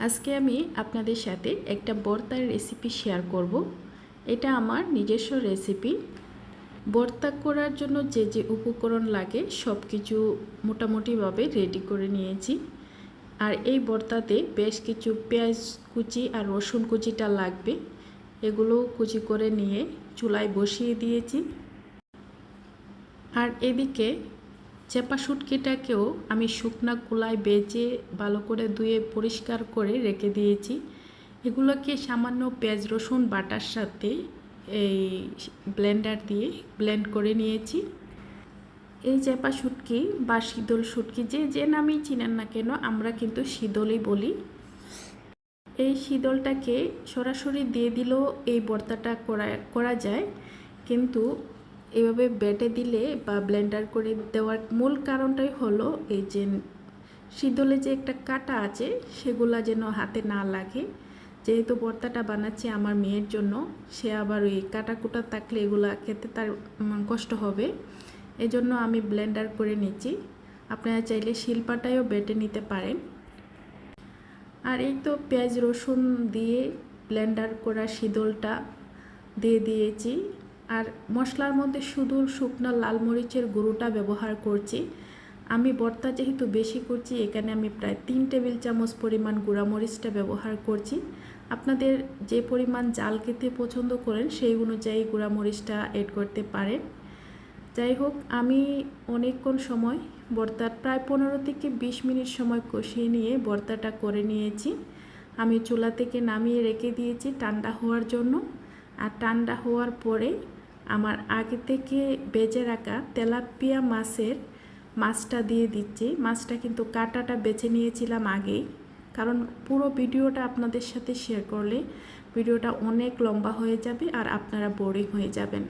আজকে আমি আপনাদের সাথে একটা বর্তার রেসিপি শেয়ার করব। এটা আমার নিজস্ব রেসিপি বর্তা করার জন্য যে যে উপকরণ লাগে সব কিছু মোটামুটিভাবে রেডি করে নিয়েছি। আর এই বর্তাতে বেশ কিছু পেঁয়াজ কুচি আর রসুন কুচিটা লাগবে। এগুলো কুচি করে নিয়ে চুলায় বসিয়ে দিয়েছি। আর এদিকে চেপা শুটকিটাকেও আমি শুকনা কুলায় বেজে ভালো করে ধুয়ে পরিষ্কার করে রেখে দিয়েছি। এগুলোকে সামান্য পেঁয়াজ, রসুন, বাটার সাথে এই ব্লেন্ডার দিয়ে ব্লেন্ড করে নিয়েছি। এই চেপা শুটকি বা শীতল শুটকি যে যে নামেই চিনেন না কেন, আমরা কিন্তু শীতলই বলি। এই শীতলটাকে সরাসরি দিয়ে দিলেও এই ভর্তাটা করা করা যায়। কিন্তু এভাবে বেটে দিলে বা ব্লেন্ডার করে দেওয়ার মূল কারণটাই হলো এই যে শীতলে যে একটা কাটা আছে, সেগুলা যেন হাতে না লাগে। যেহেতু ভর্তাটা বানাচ্ছি আমার মেয়ের জন্য, সে আবার ওই কাটা কুটা থাকলে এগুলা খেতে তার কষ্ট হবে। এই জন্য আমি ব্লেন্ডার করে নিচ্ছি। আপনারা চাইলে শিল্পাটাও বেটে নিতে পারেন। আর এই তো পেঁয়াজ রসুন দিয়ে ব্লেন্ডার করা শীতলটা দিয়ে দিয়েছি। আর মশলার মধ্যে শুধু শুকনো লাল মরিচের গুঁড়োটা ব্যবহার করছি। আমি ভর্তা যেহেতু বেশি করছি, এখানে আমি প্রায় তিন টেবিল চামচ পরিমাণ গুঁড়া মরিচটা ব্যবহার করছি। আপনাদের যে পরিমাণ জাল খেতে পছন্দ করেন, সেই অনুযায়ী গুঁড়া মরিচটা এড করতে পারেন। যাই হোক, আমি অনেকক্ষণ সময় ভর্তার প্রায় পনেরো থেকে বিশ মিনিট সময় কষিয়ে নিয়ে ভর্তাটা করে নিয়েছি। আমি চুলা থেকে নামিয়ে রেখে দিয়েছি ঠান্ডা হওয়ার জন্য। আর ঠান্ডা হওয়ার পরে আমার আগে থেকে বেজে রাখা তেলাপিয়া মাছের মাছটা দিয়ে দিচ্ছি। মাছটা কিন্তু কাটাটা বেছে নিয়েছিলাম আগেই। কারণ পুরো ভিডিওটা আপনাদের সাথে শেয়ার করলে ভিডিওটা অনেক লম্বা হয়ে যাবে আর আপনারা বোরিং হয়ে যাবেন।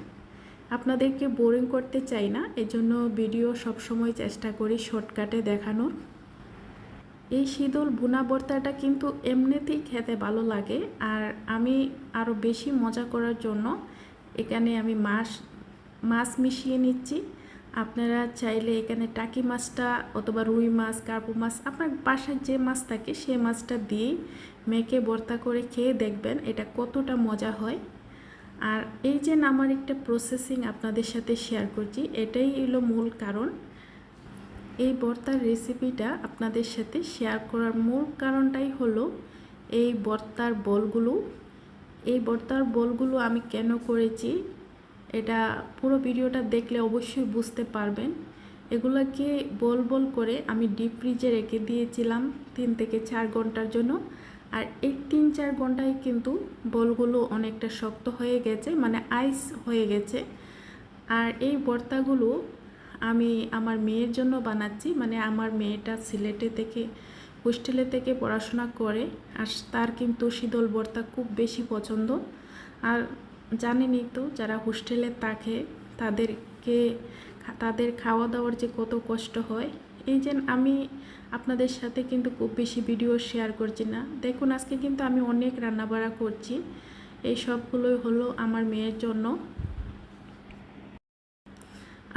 আপনাদেরকে বোরিং করতে চাই না, এজন্য ভিডিও সবসময় চেষ্টা করি শর্টকাটে দেখানোর। এই শীতল ভুনা ভর্তাটা কিন্তু এমনিতেই খেতে ভালো লাগে আর আমি আরও বেশি মজা করার জন্য এখানে আমি মাছ মাছ মিশিয়ে নিচ্ছি। আপনারা চাইলে এখানে টাকি মাছটা অথবা রুই মাছ, কার্পু মাছ, আপনার বাসায় যে মাছ থাকে সে মাছটা দিয়ে মেখে ভর্তা করে খেয়ে দেখবেন এটা কতটা মজা হয়। আর এই যে আমার একটা প্রসেসিং আপনাদের সাথে শেয়ার করছি, এটাই হলো মূল কারণ। এই ভর্তার রেসিপিটা আপনাদের সাথে শেয়ার করার মূল কারণটাই হলো এই ভর্তার বলগুলো এই ভর্তার বলগুলো আমি কেন করেছি, এটা পুরো ভিডিওটা দেখলে অবশ্যই বুঝতে পারবেন। এগুলোকে বল বল করে আমি ডিপ ফ্রিজে রেখে দিয়েছিলাম তিন থেকে চার ঘণ্টার জন্য। আর এই তিন চার ঘন্টায় কিন্তু বলগুলো অনেকটা শক্ত হয়ে গেছে মানে আইস হয়ে গেছে। আর এই ভর্তাগুলো আমি আমার মেয়ের জন্য বানাচ্ছি মানে আমার মেয়েটা সিলেটে থেকে হোস্টেলে থেকে পড়াশোনা করে আর তার কিন্তু শীতল ভর্তা খুব বেশি পছন্দ। আর জানেনই তো, যারা হোস্টেলে থাকে, তাদেরকে তাদের খাওয়া দাওয়ার যে কত কষ্ট হয়। এই যে আমি আপনাদের সাথে কিন্তু খুব বেশি ভিডিও শেয়ার করছি না। দেখুন, আজকে কিন্তু আমি অনেক রান্না রান্নাবাড়া করছি। এই সবগুলোই হলো আমার মেয়ের জন্য।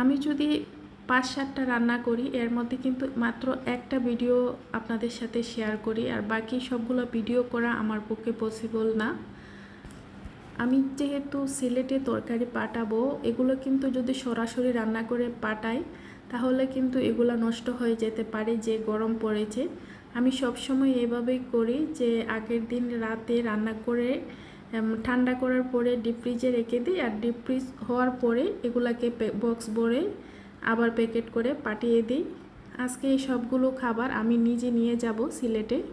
আমি যদি পাঁচ সাতটা রান্না করি, এর মধ্যে কিন্তু মাত্র একটা ভিডিও আপনাদের সাথে শেয়ার করি, আর বাকি সবগুলো ভিডিও করা আমার পক্ষে পসিবল না। আমি যেহেতু সিলেটে তরকারি পাঠাবো, এগুলো কিন্তু যদি সরাসরি রান্না করে পাঠাই, তাহলে কিন্তু এগুলো নষ্ট হয়ে যেতে পারে যে গরম পড়েছে। আমি সব সময় এভাবেই করি যে আগের দিন রাতে রান্না করে ঠান্ডা করার পরে ডিপ ফ্রিজে রেখে দিই, আর ডিপ ফ্রিজ হওয়ার পরে এগুলাকে বক্স ভরে আবার প্যাকেট করে পাঠিয়ে দিই। আজকে এই সবগুলো খাবার আমি নিজে নিয়ে যাব সিলেটে।